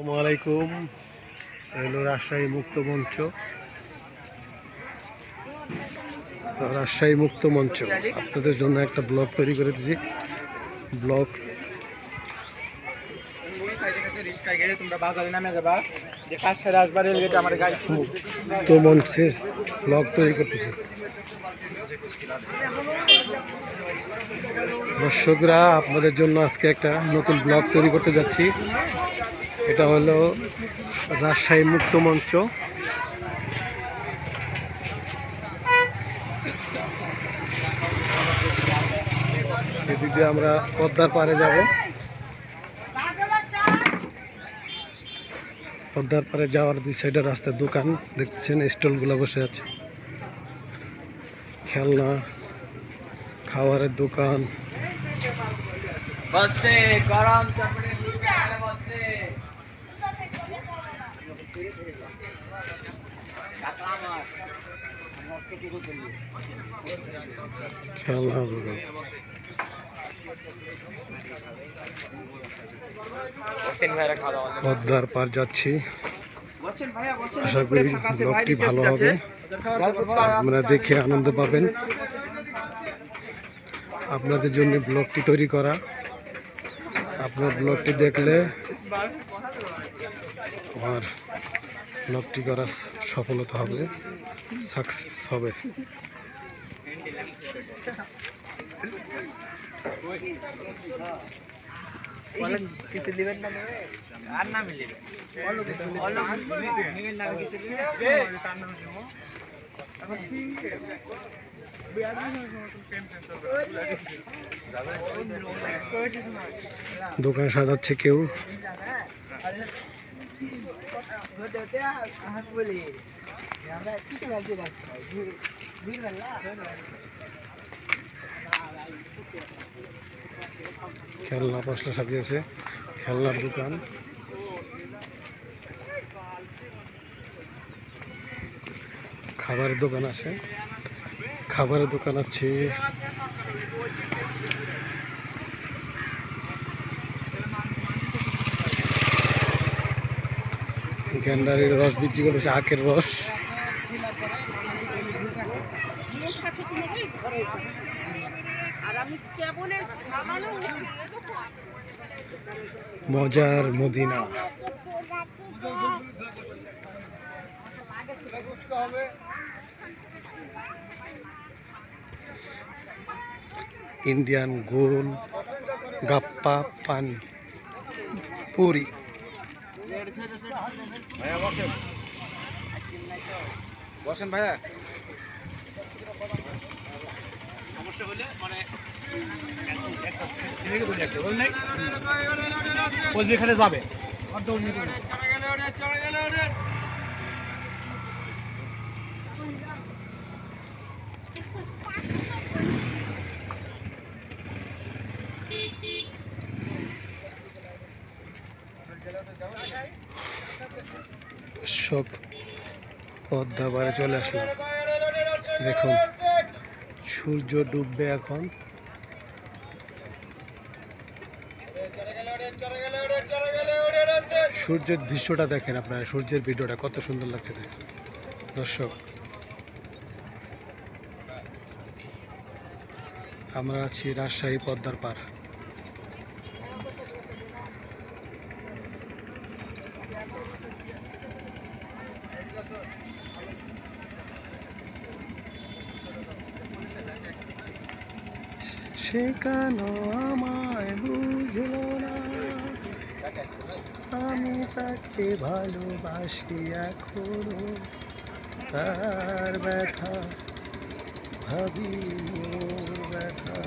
আসসালামু আলাইকুম। হলো রাজশাহী মুক্ত মঞ্চ। রাজশাহী মুক্ত মঞ্চ। আপনাদের জন্য একটা ব্লগ তৈরি করে দিয়েছি ব্লগ। মুক্ত মঞ্চের ব্লগ তৈরি করতেছি। দর্শকরা, আপনাদের জন্য আজকে একটা নতুন ব্লগ তৈরি করতে যাচ্ছি। এটা হলো রাজশাহী মুক্ত মঞ্চ। এদিক আমরা পদ্মার পাড়ে যাব। পদ্মার পাড়ে যাওয়ার দুই সাইডে রাস্তার দোকান। দেখছেন, স্টলগুলো বসে আছে। খেলনা, খাবারের দোকান। গরম কাপড়ে বসে খেলনা দোকান বসেন ভাইরা খাওয়া দাওয়া পদ্মার পার যাচ্ছি। বসেন ভাইয়া বসেন আশা করি ব্লগটি ভালো হবে। আপনারা দেখে আনন্দ পাবেন। আপনাদের জন্য ব্লগটি তৈরি করা। আপনার ব্লগটি দেখলে আমার ব্লগটি করা সফলতা হবে সাকসেস হবে। দোকান সাজাচ্ছে কেউ। খেলনা পশলা সাজিয়েছে খেলনার দোকান। খাবারের দোকান আছে। খাবারের দোকান আছে। গ্যান্ডারির রস বিক্রি করতেছে আখের রস। মজার মদিনা। ইন্ডিয়ান গোল গাপ্পা পান পুরি। ভাইয়া বসেন। বসেন ভাইয়া। সমস্যা হলে মানে ও যেখানে যাবে শোক পদ্মা বারে চলে আসলাম। দেখুন, সূর্য ডুববে এখন। সূর্যের দৃশ্যটা দেখেন আপনারা, সূর্যের ভিডিওটা কত সুন্দর লাগছে দেখেন। দর্শক, আমরা আছি রাজশাহী পদ্মার পার সে কেন আমায় বুঝলো না। আমি তাকে ভালোবাসি এখনও। তার ব্যথা, ভাবি ব্যথা।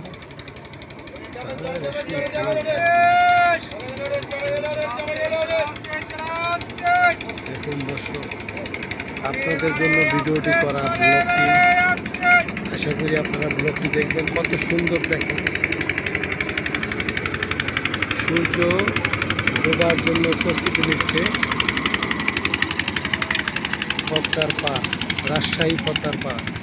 আপনাদের জন্য ভিডিওটি করা ব্লগটি আশা করি আপনারা ব্লগটি দেখবেন। কত সুন্দর দেখেন। সূর্য ডোবার জন্য প্রস্তুতি নিচ্ছে। পদ্মার পা রাজশাহী পদ্মার পার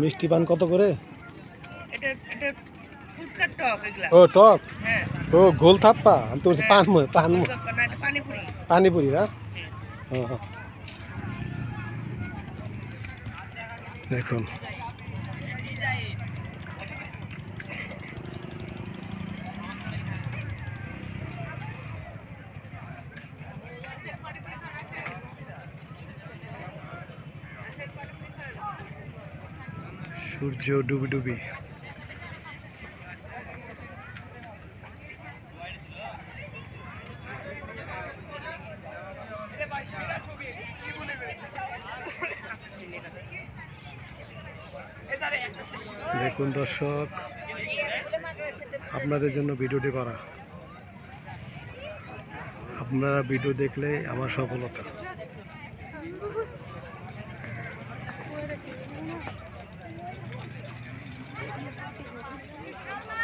মিষ্টি পান কত করে? এটা এটা ফুচকার টক এগুলা। ও টক? হ্যাঁ। ও গোল থাপ্পা? আমি তো বলছি পান ময় পান ময়। ফুচকা না এটা পানিপুরি। পানিপুরি না? ও। দেখুন। সূর্য ডুবি ডুবি। দেখুন দর্শক আপনাদের জন্য ভিডিওটি করা। আপনারা ভিডিও দেখলে আমার সফলতা। Come on.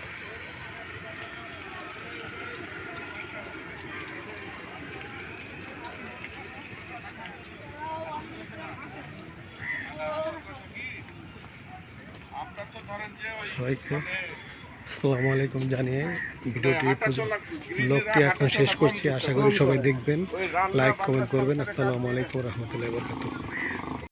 সবাইকে আসসালামু আলাইকুম জানিয়ে ভিডিওটি লোকটি ব্লগটি এখন শেষ করছি। আশা করি সবাই দেখবেন লাইক কমেন্ট করবেন। আসসালামু আলাইকুম রহমতুল্লাহ বরকাত